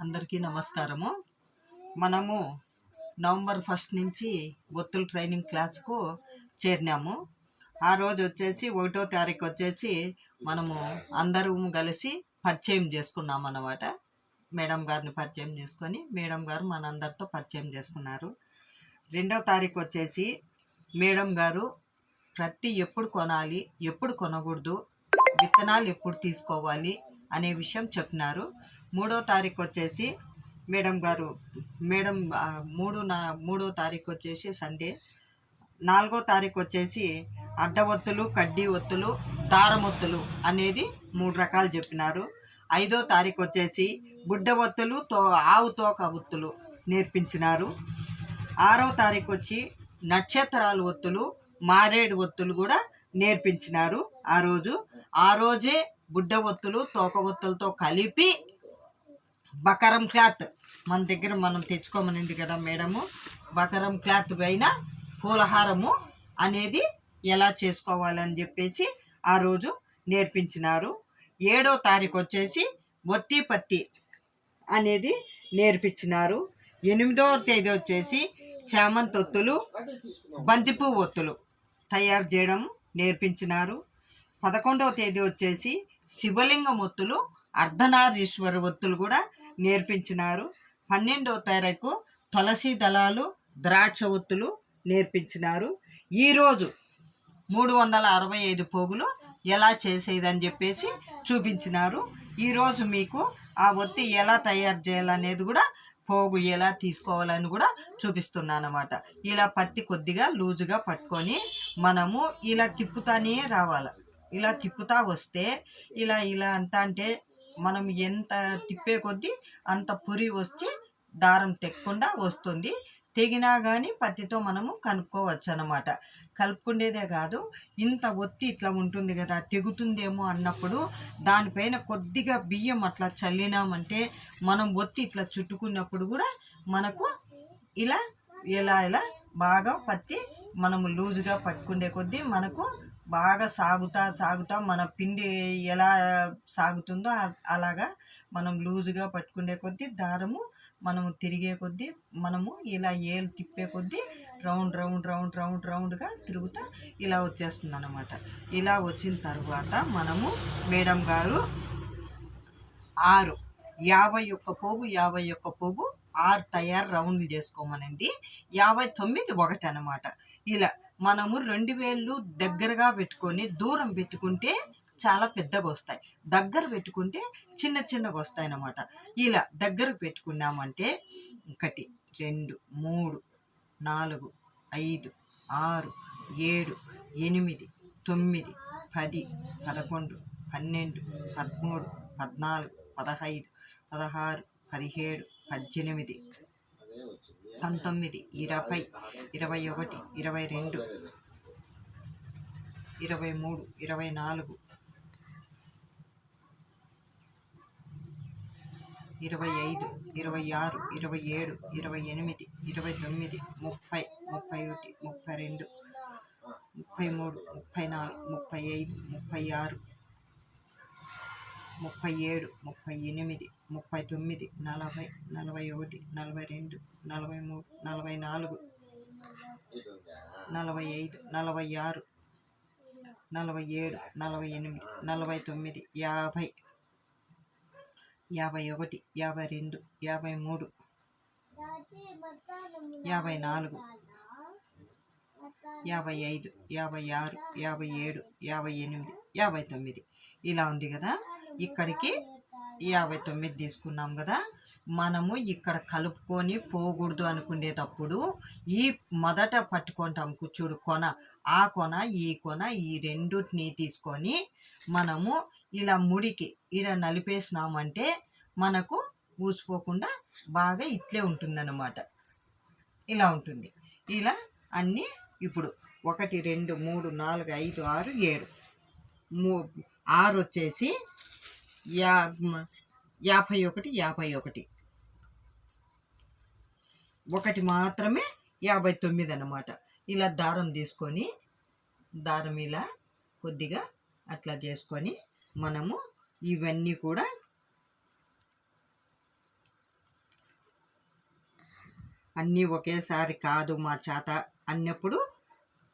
అందరికీ నమస్కారము. మనము నవంబర్ ఫస్ట్ నుంచి ఒత్తుల ట్రైనింగ్ క్లాస్కు చేరినాము. ఆ రోజు వచ్చేసి ఒకటో తారీఖు వచ్చేసి మనము అందరూ కలిసి పరిచయం చేసుకున్నాం అన్నమాట మేడం గారిని పరిచయం చేసుకొని మేడం గారు మనందరితో పరిచయం చేసుకున్నారు. రెండవ తారీఖు వచ్చేసి మేడం గారు ప్రతి ఎప్పుడు కొనాలి ఎప్పుడు కొనకూడదు విత్తనాలు ఎప్పుడు తీసుకోవాలి అనే విషయం చెప్పినారు. మూడో తారీఖు వచ్చేసి మేడం గారు మేడం మూడు నా మూడో తారీఖు వచ్చేసి సండే. నాలుగో తారీఖు వచ్చేసి అడ్డ ఒత్తులు కడ్డీ ఒత్తులు దారం ఒత్తులు అనేది మూడు రకాలు చెప్పినారు. ఐదో తారీఖు వచ్చేసి బుడ్డ ఒత్తులు తో ఆవు తోక ఒత్తులు నేర్పించినారు. ఆరో తారీఖు వచ్చి నక్షత్రాలు ఒత్తులు మారేడు ఒత్తులు కూడా నేర్పించినారు ఆ రోజు. ఆ రోజే బుడ్డ ఒత్తులు తోక ఒత్తులతో కలిపి బకరం క్లాత్. మన దగ్గర మనం తెచ్చుకోమనింది కదా మేడము. బకరం క్లాత్ పైన పూలహారము అనేది ఎలా చేసుకోవాలని చెప్పేసి ఆ రోజు నేర్పించినారు. ఏడో తారీఖు వచ్చేసి ఒత్తి పత్తి అనేది నేర్పించినారు. ఎనిమిదవ తేదీ వచ్చేసి చామంతి ఒత్తులు బంతిపూ ఒత్తులు తయారు చేయడం నేర్పించినారు. పదకొండవ తేదీ వచ్చేసి శివలింగం ఒత్తులు అర్ధనారీశ్వర ఒత్తులు కూడా నేర్పించినారు. పన్నెండవ తారీఖు తులసి దళాలు ద్రాక్ష ఒత్తులు నేర్పించినారు. ఈరోజు మూడు వందల అరవై ఐదు పోగులు ఎలా చేసేదని చెప్పేసి చూపించినారు. ఈరోజు మీకు ఆ ఒత్తి ఎలా తయారు చేయాలనేది కూడా పోగు ఎలా తీసుకోవాలని కూడా చూపిస్తున్నాను అనమాట ఇలా పత్తి కొద్దిగా లూజుగా పట్టుకొని మనము ఇలా తిప్పుతానే రావాలి. ఇలా తిప్పుతా వస్తే ఇలా ఇలా అంటే మనం ఎంత తిప్పే కొద్దీ అంత పురి వచ్చి దారం తెక్కకుండా వస్తుంది. తెగినా కానీ పత్తితో మనము కనుక్కోవచ్చు అనమాట కలుపుకుండేదే కాదు ఇంత ఒత్తి ఇట్లా ఉంటుంది కదా తెగుతుందేమో అన్నప్పుడు దానిపైన కొద్దిగా బియ్యం అట్లా చల్లినామంటే మనం ఒత్తి ఇట్లా చుట్టుకున్నప్పుడు కూడా మనకు ఇలా ఇలా ఇలా బాగా పత్తి మనము లూజుగా పట్టుకునే కొద్దీ మనకు బాగా సాగుతా సాగుతా మన పిండి ఎలా సాగుతుందో అలాగా మనం లూజుగా పట్టుకునే కొద్దీ దారము మనము తిరిగే కొద్దీ మనము ఇలా ఏలు తిప్పే కొద్దీ రౌండ్ రౌండ్ రౌండ్ రౌండ్ రౌండ్గా తిరుగుతా ఇలా వచ్చేస్తుంది అనమాట ఇలా వచ్చిన తర్వాత మనము మేడం గారు ఆరు యాభై ఒక్క పోగు యాభై ఒక్క పోగు ఆరు తయారు రౌండ్లు చేసుకోమనింది. యాభై తొమ్మిది ఒకటి అనమాట ఇలా మనము రెండు వేళ్ళు దగ్గరగా పెట్టుకొని దూరం పెట్టుకుంటే చాలా పెద్దగా వస్తాయి. దగ్గర పెట్టుకుంటే చిన్న చిన్నగా వస్తాయి అన్నమాట. ఇలా దగ్గర పెట్టుకున్నామంటే ఒకటి రెండు మూడు నాలుగు ఐదు ఆరు ఏడు ఎనిమిది తొమ్మిది పది పదకొండు పన్నెండు పదమూడు పద్నాలుగు పదహైదు పదహారు పదిహేడు పద్దెనిమిది పంతొమ్మిది ఇరవై ఇరవై ఒకటి ఇరవై రెండు ఇరవై మూడు ఇరవై నాలుగు ఇరవై ఐదు ఇరవై ఆరు ఇరవై ఏడు ఇరవై ఎనిమిది ఇరవై తొమ్మిది ముప్పై ముప్పై ఒకటి ముప్పై రెండు ముప్పై మూడు ముప్పై నాలుగు ముప్పై ఐదు ముప్పై ఆరు ముప్పై ఏడు ముప్పై ఎనిమిది ముప్పై తొమ్మిది నలభై నలభై ఒకటి నలభై రెండు నలభై మూడు నలభై నాలుగు నలభై ఐదు నలభై ఆరు నలభై ఏడు నలభై ఎనిమిది నలభై తొమ్మిది యాభై యాభై ఒకటి యాభై రెండు యాభై మూడు యాభై నాలుగు యాభై ఐదు యాభై ఆరు యాభై ఏడు యాభై ఎనిమిది యాభై తొమ్మిది. ఇలా ఉంది కదా? ఇక్కడికి యాభై తొమ్మిది తీసుకున్నాం కదా. మనము ఇక్కడ కలుపుకొని పోకూడదు అనుకునేటప్పుడు ఈ మొదట పట్టుకుంటాం కూర్చుడు కొన. ఆ కొన ఈ కొన ఈ రెండుటిని తీసుకొని మనము ఇలా ముడికి ఇలా నలిపేసినామంటే మనకు ఊసిపోకుండా బాగా ఇట్లే ఉంటుందన్నమాట. ఇలా ఉంటుంది. ఇలా అన్నీ ఇప్పుడు ఒకటి రెండు మూడు నాలుగు ఐదు ఆరు ఏడు. మూ ఆరు వచ్చేసి యా యాభై ఒకటి యాభై ఒకటి. ఒకటి మాత్రమే యాభై తొమ్మిది అన్నమాట. ఇలా దారం తీసుకొని దారం ఇలా కొద్దిగా అట్లా చేసుకొని మనము ఇవన్నీ కూడా అన్నీ ఒకేసారి కాదు మా చేత అన్నప్పుడు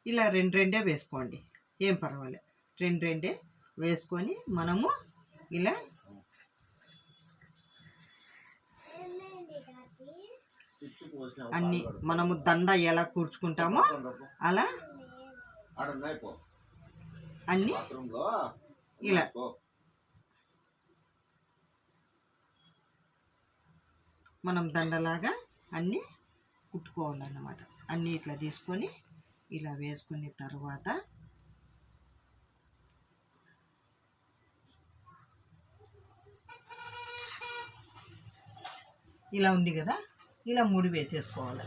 ఇలా రెండు రెండే వేసుకోండి. ఏం పర్వాలేదు రెండు రెండే వేసుకొని మనము ఇలా. అన్ని మనము దండ ఎలా కూర్చుకుంటామో అలా. అన్ని ఇలా. మనం దండలాగా అన్నీ కుట్టుకోవాలన్నమాట. అన్నీ ఇట్లా తీసుకొని ఇలా వేసుకున్న తర్వాత ఇలా ఉంది కదా ఇలా ముడి వేసేసుకోవాలి.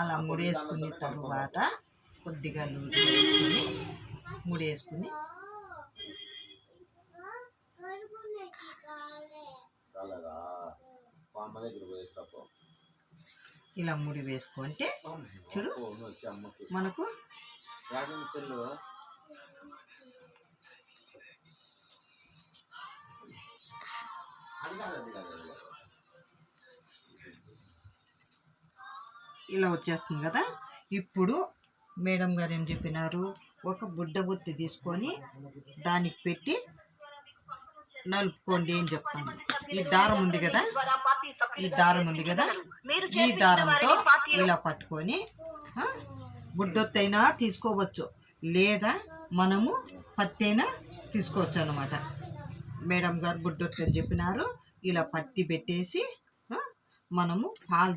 అలా ముడి వేసుకున్న తర్వాత కొద్దిగా లూజ్ వేసుకుని ముడి వేసుకుని ఇలా ముడి వేసుకుంటే చూడు. మనకు ఇలా వచ్చేస్తుంది కదా. ఇప్పుడు మేడం గారు ఏం చెప్పినారు? ఒక బుడ్డ బుత్తి తీసుకొని దానికి పెట్టి నలుపుకోండి అని చెప్తాను. ఈ దారం ఉంది కదా? ఈ దారం ఉంది కదా? ఈ దారంతో ఇలా పట్టుకొని బుడ్డొత్తైనా తీసుకోవచ్చు. లేదా మనము పత్తి అయినా తీసుకోవచ్చు అనమాట మేడం గారు బుడ్డొత్తి అని చెప్పినారు. ఇలా పత్తి పెట్టేసి మనము పాలు